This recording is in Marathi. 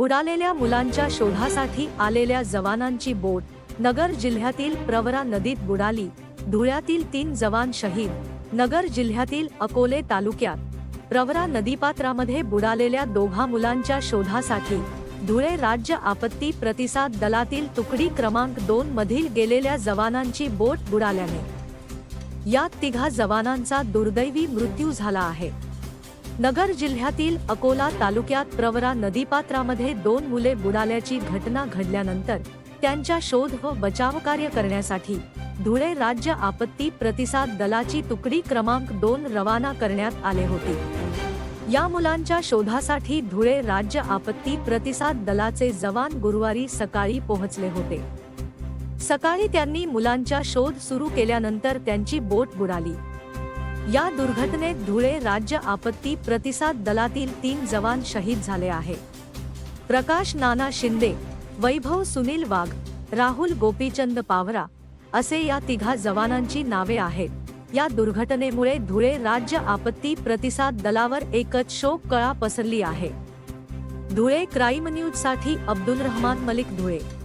बुडालेल्या मुलांच्या शोधासाठी आलेल्या जवानांची बोट नगर जिल्ह्यातील प्रवरा नदीत बुडाली. धुळ्यातील तीन जवान शहीद नगर जिल्ह्यातील अकोले तालुक्यात. प्रवरा नदीपात्रामध्ये बुडालेल्या दोघा मुलांच्या शोधासाठी धुळे राज्य आपत्ती प्रतिसाद दलातील तुकडी क्रमांक दोन मधील गेलेल्या जवानांची बोट बुडाल्याने. यात तिघा जवानांचा दुर्दैवी मृत्यू झाला आहे. नगर जिल्ह्यातील अकोला तालुक्यात प्रवरा नदीपात्रामध्ये दोन मुले बुडाल्याची घटना घडल्यानंतर त्यांच्या शोध व बचाव कार्य करण्यासाठी धुळे राज्य आपत्ती प्रतिसाद दलाची तुकडी क्रमांक दोन रवाना करण्यात आले होते. या मुलांच्या शोधासाठी धुळे राज्य आपत्ती प्रतिसाद दलाचे जवान गुरुवारी सकाळी पोहोचले होते. सकाळी त्यांनी मुलांच्या शोध सुरू केल्यानंतर त्यांची बोट बुडाली. या दुर्घटनेत धुळे राज्य आपत्ती प्रतिसाद दलातील तीन जवान शहीद झाले आहे. प्रकाश नाना शिंदे वैभव सुनील वाघ राहुल गोपीचंद पावरा असे या तिघा जवानांची नावे आहेत. या दुर्घटनेमुळे धुळे राज्य आपत्ती प्रतिसाद दलावर एकच शोक कळा पसरली आहे. धुळे क्राईम न्यूजसाठी अब्दुल रहमान मलिक धुळे.